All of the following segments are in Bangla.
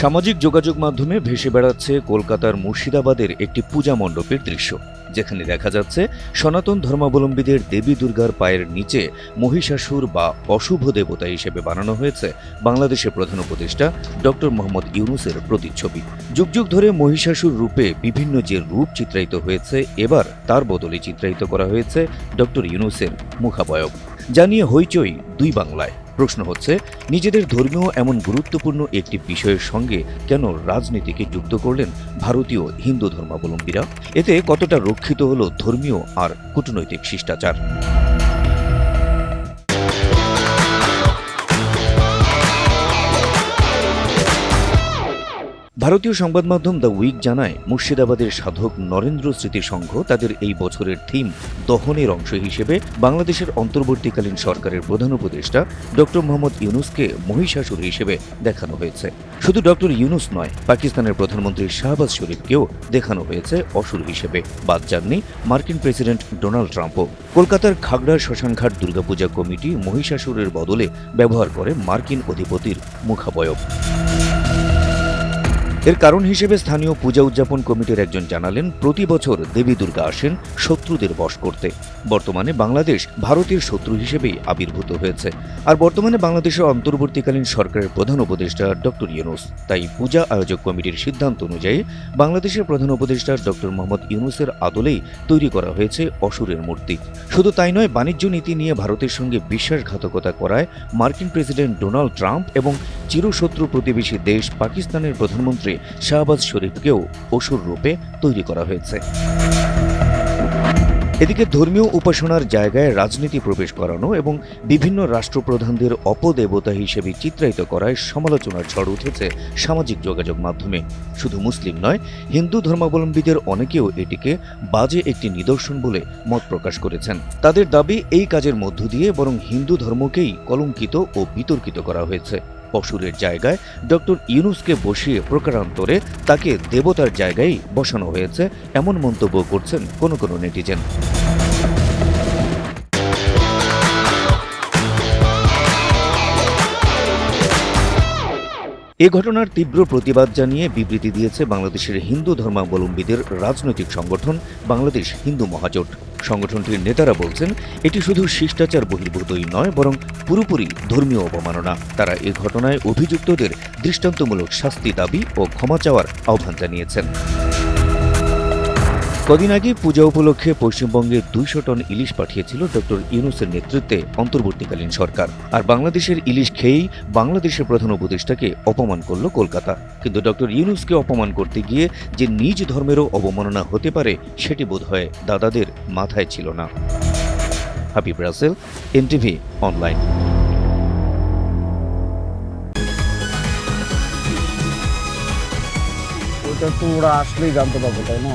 সামাজিক যোগাযোগ মাধ্যমে ভেসে বেড়াচ্ছে কলকাতার মুর্শিদাবাদের একটি পূজা মণ্ডপের দৃশ্য। যেখানে দেখা যাচ্ছে সনাতন ধর্মাবলম্বীদের দেবী দুর্গার পায়ের নিচে মহিষাসুর বা অশুভ দেবতা হিসেবে বানানো হয়েছে বাংলাদেশের প্রধান উপদেষ্টা ডক্টর মোহাম্মদ ইউনুসের প্রতিচ্ছবি। যুগ যুগ ধরে মহিষাসুর রূপে বিভিন্ন যে রূপ চিত্রায়িত হয়েছে, এবার তার বদলে চিত্রায়িত করা হয়েছে ডক্টর ইউনুসের মুখাবয়ব। জানিয়ে হইচই দুই বাংলায়। প্রশ্ন হচ্ছে, নিজেদের ধর্মীয় এমন গুরুত্বপূর্ণ একটি বিষয়ের সঙ্গে কেন রাজনীতিকে যুক্ত করলেন ভারতীয় হিন্দু ধর্মাবলম্বীরা? এতে কতটা রক্ষিত হল ধর্মীয় আর কূটনৈতিক শিষ্টাচার? ভারতীয় সংবাদ মাধ্যম দ্য উইক জানায়, মুর্শিদাবাদের সাধক নরেন্দ্র স্মৃতি সংঘ তাদের এই বছরের থিম দহনের অংশ হিসেবে বাংলাদেশের অন্তর্বর্তীকালীন সরকারের প্রধান উপদেষ্টা ডক্টর মোহাম্মদ ইউনুসকে মহিষাসুর হিসেবে দেখানো হয়েছে। শুধু ডক্টর ইউনুস নয়, পাকিস্তানের প্রধানমন্ত্রী শাহবাজ শরীফকেও দেখানো হয়েছে অসুর হিসেবে। বাদ যাননি মার্কিন প্রেসিডেন্ট ডোনাল্ড ট্রাম্পও। কলকাতার খাগড়া শ্মশানঘাট দুর্গাপূজা কমিটি মহিষাসুরের বদলে ব্যবহার করে মার্কিন অধিপতির মুখাবয়ব। এর কারণ হিসেবে স্থানীয় পূজা উদযাপন কমিটির একজন জানালেন, প্রতি বছর দেবী দুর্গা আসেন শত্রুদের বশ করতে। বর্তমানে বাংলাদেশ ভারতের শত্রু হিসেবেই আবির্ভূত হয়েছে। আর বর্তমানে বাংলাদেশের অন্তর্বর্তীকালীন সরকারের প্রধান উপদেষ্টা ডক্টর ইউনুস। তাই পূজা আয়োজক কমিটির সিদ্ধান্ত অনুযায়ী বাংলাদেশের প্রধান উপদেষ্টা ডক্টর মোহাম্মদ ইউনুসের আদলেই তৈরি করা হয়েছে অসুরের মূর্তি। শুধু তাই নয়, বাণিজ্য নীতি নিয়ে ভারতের সঙ্গে বিশ্বাসঘাতকতা করায় মার্কিন প্রেসিডেন্ট ডোনাল্ড ট্রাম্প এবং চিরশত্রু প্রতিবেশী দেশ পাকিস্তানের প্রধানমন্ত্রী শাহবাজ শরীফকেও অসুর রূপে তৈরি করা হয়েছে। এদিকে ধর্মীয় উপাসনার জায়গায় রাজনীতি প্রবেশ করানো এবং বিভিন্ন রাষ্ট্রপ্রধানদের অপদেবতা হিসেবে চিত্রায়িত করায় সমালোচনার ঝড় উঠেছে সামাজিক যোগাযোগ মাধ্যমে। শুধু মুসলিম নয়, হিন্দু ধর্মাবলম্বীদের অনেকেও এটিকে বাজে একটি নিদর্শন বলে মত প্রকাশ করেছেন। তাদের দাবি, এই কাজের মধ্য দিয়ে বরং হিন্দু ধর্মকেই কলঙ্কিত ও বিতর্কিত করা হয়েছে। অসুরের জায়গায় ডক্টর ইউনুসকে বসিয়ে প্রকারান্তরে তাকে দেবতার জায়গায় বসানো হয়েছে, এমন মন্তব্য করছেন কোনো কোনো নেটিজেন। এ ঘটনার তীব্র প্রতিবাদ জানিয়ে বিবৃতি দিয়েছে বাংলাদেশের হিন্দু ধর্মাবলম্বীদের রাজনৈতিক সংগঠন বাংলাদেশ হিন্দু মহাজোট। সংগঠনটির নেতারা বলছেন, এটি শুধু শিষ্টাচার বহির্ভূতই নয়, বরং পুরোপুরি ধর্মীয় অবমাননা। তারা এ ঘটনায় অভিযুক্তদের দৃষ্টান্তমূলক শাস্তি দাবি ও ক্ষমা চাওয়ার আহ্বান জানিয়েছেন। কদিন আগে পূজা উপলক্ষে পশ্চিমবঙ্গের দুইশো টন ইলিশ পাঠিয়েছিল ডক্টর ইউনুসের নেতৃত্বে অন্তর্বর্তীকালীন সরকার। আর বাংলাদেশের ইলিশ খেয়েই বাংলাদেশের প্রধান উপদেষ্টাকে অপমান করল কলকাতা। কিন্তু ডক্টর ইউনুসকে অপমান করতে গিয়ে যে নিজ ধর্মেরও অবমাননা হতে পারে, সেটি বোধহয় দাদাদের মাথায় ছিল না। Habib Rasel, NTV online. ওটা তো ওরা আসলেই জানতে পারবে, তাই না?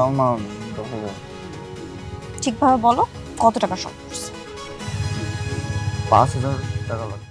তাও মা দশ হাজার ঠিকভাবে বলো কত টাকা শর্ট করছে? পাঁচ হাজার টাকা লাগবে।